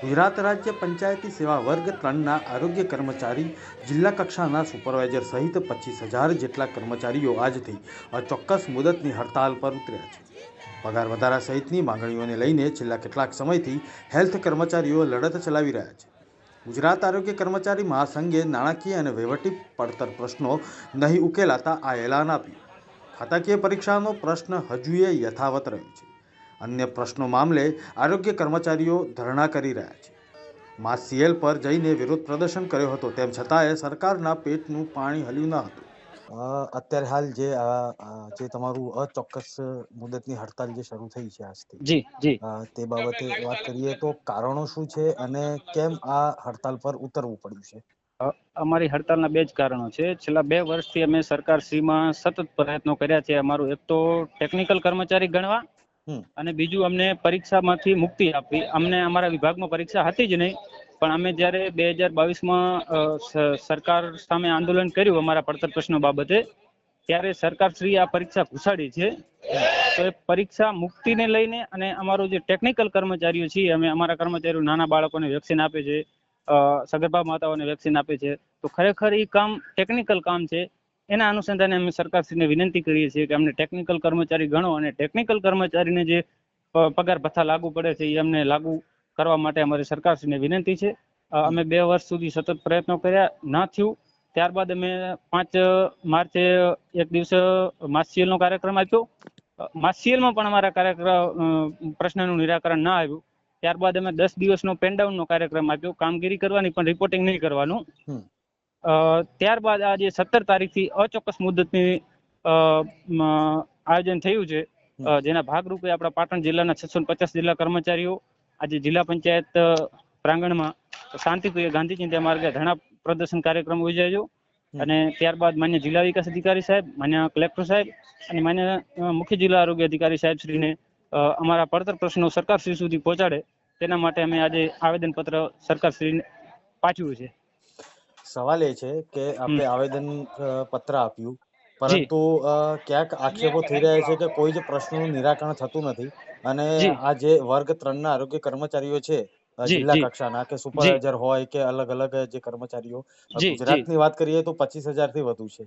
ગુજરાત રાજ્ય પંચાયતી સેવા વર્ગ ત્રણના આરોગ્ય કર્મચારી, જિલ્લા કક્ષાના સુપરવાઇઝર સહિત પચીસ હજાર જેટલા કર્મચારીઓ આજથી અચોક્કસ મુદતની હડતાલ પર ઉતર્યા છે. પગાર વધારા સહિતની માંગણીઓને લઈને છેલ્લા કેટલાક સમયથી હેલ્થ કર્મચારીઓ લડત ચલાવી રહ્યા છે. ગુજરાત આરોગ્ય કર્મચારી મહાસંઘે નાણાકીય અને વહીવટી પડતર પ્રશ્નો નહીં ઉકેલાતા આ એલાન આપ્યું. ખાતાકીય પરીક્ષાનો પ્રશ્ન હજુએ યથાવત રહ્યો છે. અન્ય પ્રશ્નો મામલે આરોગ્ય કર્મચારીઓ ધરણા કરી રહ્યા છે. માં સીએલ પર જઈને વિરોધ પ્રદર્શન કર્યો હતો તેમ છતાંય સરકારના પેટનું પાણી હલ્યું ન હતું. અત્યારે હાલ જે જે તમારું અચોક્કસ મુદતની હડતાલ જે શરૂ થઈ છે આજથી જી જી. તે બાબતે વાત કરીએ તો કારણો શું છે અને કેમ આ હડતાલ પર ઉતરવું પડ્યું છે? અમારી હડતાલના બે જ કારણો છે. છેલ્લા બે વર્ષથી અમે સરકારશ્રીમાં સતત પ્રયત્નો કર્યા છે. અમારું એક તો ટેકનિકલ કર્મચારી ગણવા. અને બીજું અમને પરીક્ષામાંથી મુક્તિ આપવી અમને અમારા વિભાગમાં પરીક્ષા હતી જ નહીં, પણ અમે જ્યારે બે હજાર બાવીસમાં સરકાર સામે આંદોલન કર્યું અમારા પડતર પ્રશ્નો બાબતે, ત્યારે સરકારશ્રી આ પરીક્ષા ઘુસાડી છે. તો એ પરીક્ષા મુક્તિને લઈને અને અમારો જે ટેકનિકલ કર્મચારીઓ છીએ, અમે અમારા કર્મચારીઓ નાના બાળકોને વેક્સિન આપે છે સગર્ભા માતાઓને વેક્સિન આપે છે. તો ખરેખર એ કામ ટેકનિકલ કામ છે. એના અનુસંધાને અમે સરકારશ્રીને વિનંતી કરીએ છીએ કે અમને ટેકનિકલ કર્મચારી ગણો અને ટેકનિકલ કર્મચારીને જે પગાર ભથ્થા લાગુ પડે છે એ અમને લાગુ કરવા માટે અમારી સરકારશ્રીને વિનંતી છે. અમે બે વર્ષ સુધી સતત પ્રયત્નો કર્યા, ના થયું. ત્યારબાદ અમે પાંચ માર્ચે એક દિવસ માસિયલનો કાર્યક્રમ આપ્યો. માસિયલમાં પણ અમારા કાર્યક્રમ પ્રશ્નનું નિરાકરણ ના આવ્યું. ત્યારબાદ અમે દસ દિવસનો પેનડાઉનનો કાર્યક્રમ આપ્યો. કામગીરી કરવાની પણ રિપોર્ટિંગ નહીં કરવાનું. ત્યારબાદ આજે સત્તર તારીખથી અચોક્કસ મુદતની આયોજન થયું છે. જેના ભાગરૂપે આપણા પાટણ જિલ્લાના છસો પચાસ જિલ્લા કર્મચારીઓ આજે જિલ્લા પંચાયત પ્રાંગણમાં શાંતિપ્રિય ગાંધી ચિંતા માર્ગે ધરણા પ્રદર્શન કાર્યક્રમ યોજાયો. અને ત્યારબાદ માન્ય જિલ્લા વિકાસ અધિકારી સાહેબ માન્ય કલેક્ટર સાહેબ અને માન્ય મુખ્ય જિલ્લા આરોગ્ય અધિકારી સાહેબ શ્રીને અમારા પડતર પ્રશ્નો સરકાર શ્રી સુધી પહોંચાડે. તેના માટે અમે આજે આવેદનપત્ર સરકાર સરકારશ્રીને પાઠવ્યું છે. સવાલ એ છે કે આપણે આવેદન પત્ર આપ્યું. પરંતુ ક્યાંક આક્ષેપો થઈ રહ્યા છે કે કોઈ જ પ્રશ્નોનું નિરાકરણ થતું નથી. અને આ જે વર્ગ ત્રણના આરોગ્ય કર્મચારીઓ છે જિલ્લા કક્ષાના કે સુપરવાઇઝર હોય કે અલગ અલગ જે કર્મચારીઓ ગુજરાતની વાત કરીએ તો પચીસ હજારથી વધુ છે.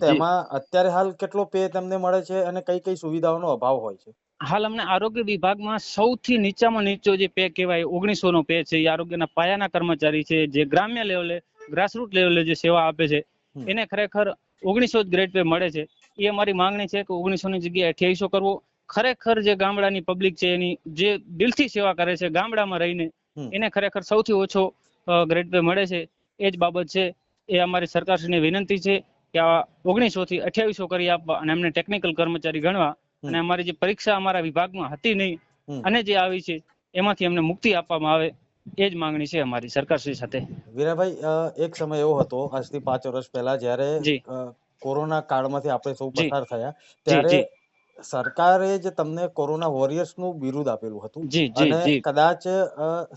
તેમાં અત્યારે હાલ કેટલો પે તેમને મળે છે અને કઈ કઈ સુવિધાઓનો અભાવ હોય છે? હાલ અમને આરોગ્ય વિભાગમાં સૌથી નીચામાં નીચો જે પે કહેવાય ઓગણીસો નો પે છે. એ આરોગ્યના પાયાના કર્મચારી છે જે ગ્રામ્ય લેવલે ગ્રાસરૂટ લેવલે જે સેવા આપે છે એને ખરેખર ઓગણીસો જ ગ્રેડ પે મળે છે. એ અમારી માંગણી છે કે ઓગણીસો ની જગ્યાએ અઠ્યાવીસો કરવો. ખરેખર જે ગામડાની પબ્લિક છે એની જે દિલથી સેવા કરે છે ગામડામાં રહીને એને ખરેખર સૌથી ઓછો ગ્રેડ પે મળે છે. એ જ બાબત છે. એ અમારી સરકારશ્રીને વિનંતી છે કે આ ઓગણીસો થી અઠ્યાવીસો કરી આપવા અને એમને ટેકનિકલ કર્મચારી ગણવા અને અમારી જે પરીક્ષા અમારા વિભાગમાં હતી નહીં અને જે આવી છે એમાંથી અમને મુક્તિ આપવામાં આવે. એ જ માંગણી છે અમારી સરકારશ્રી સાથે. વીરાભાઈ એક સમય એવો હતો આજથી પાંચ વર્ષ પહેલા જયારે કોરોના કાળમાંથી આપણે સૌ પસાર થયા ત્યારે સરકારે જ તમને કોરોના વોરિયર્સનું બિરુદ આપેલું હતું અને કદાચ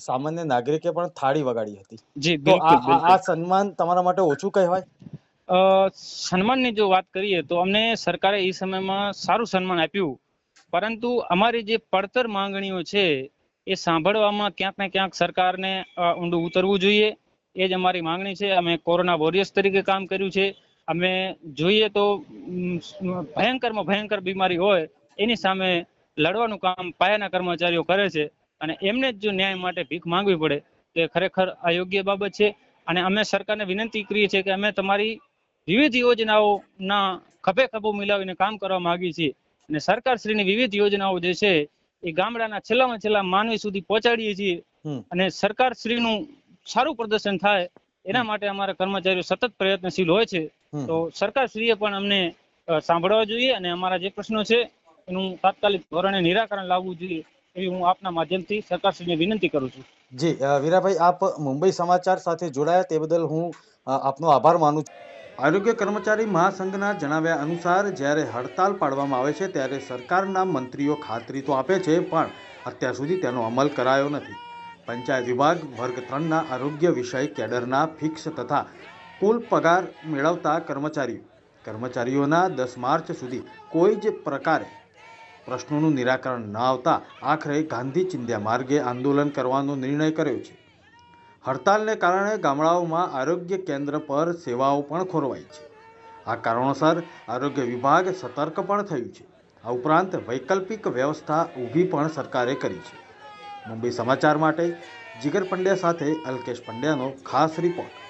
સામાન્ય નાગરિકે પણ થાળી વગાડી હતી. તો આ સન્માન તમારા માટે ઓછું કહેવાય? સન્માનની જો વાત કરીએ તો અમને સરકારે એ સમયમાં સારું સન્માન આપ્યું. પરંતુ અમારી જે પડતર માંગણીઓ છે એ સાંભળવામાં ક્યાંક ને ક્યાંક સરકારને ઊંડું ઉતરવું જોઈએ. એ જ અમારી માંગણી છે. અમે કોરોના વોરિયર્સ તરીકે કામ કર્યું છે. અમે જોઈએ તો ભયંકરમાં ભયંકર બીમારી હોય, એની સામે લડવાનું કામ પાયાના કર્મચારીઓ કરે છે. અને એમને જ જો ન્યાય માટે ભીખ માંગવી પડે, તો એ ખરેખર અયોગ્ય બાબત છે. અને અમે સરકારને વિનંતી કરીએ છીએ કે અમે તમારી વિવિધ યોજનાઓના ખભે ખભો મિલાવીને કામ કરવા માંગીએ છીએ. અને સરકારશ્રીની વિવિધ યોજનાઓ જે છે એ ગામડાના છેલ્લામાં છેલ્લા માનવી સુધી પહોંચાડીએ છીએ અને સરકાર શ્રીનું સારું પ્રદર્શન થાય એના માટે અમારા કર્મચારીઓ સતત પ્રયત્નશીલ હોય છે. તો સરકાર શ્રીએ પણ અમને સાંભળવા જોઈએ અને અમારા જે પ્રશ્નો છે એનું તાત્કાલિક ધોરણે નિરાકરણ લાવવું જોઈએ એવી હું આપના માધ્યમથી સરકારશ્રીને વિનંતી કરું છું. જી વીરાભાઈ આપ મુંબઈ સમાચાર સાથે જોડાયા તે બદલ હું આપનો આભાર માનું છું. આરોગ્ય કર્મચારી મહાસંઘના જણાવ્યા અનુસાર, જ્યારે હડતાલ પાડવામાં આવે છે, ત્યારે સરકારના મંત્રીઓ ખાતરી તો આપે છે, પણ અત્યાર સુધી તેનો અમલ કરાયો નથી. પંચાયત વિભાગ વર્ગ ત્રણના આરોગ્ય વિષય કેડરના ફિક્સ તથા કુલ પગાર મેળવતા કર્મચારીઓ. કર્મચારીઓના દસ માર્ચ સુધી કોઈ જ પ્રકારે પ્રશ્નોનું નિરાકરણ ન આવતા આખરે ગાંધી ચિંધ્યા માર્ગે આંદોલન કરવાનો નિર્ણય કર્યો છે. હડતાલને કારણે ગામડાઓમાં આરોગ્ય કેન્દ્ર પર સેવાઓ પણ ખોરવાઈ છે. આ કારણોસર આરોગ્ય વિભાગ સતર્ક પણ થયું છે. આ ઉપરાંત વૈકલ્પિક વ્યવસ્થા ઊભી પણ સરકારે કરી છે. મુંબઈ સમાચાર માટે જીગર પંડ્યા સાથે અલ્કેશ પંડ્યાનો ખાસ રિપોર્ટ.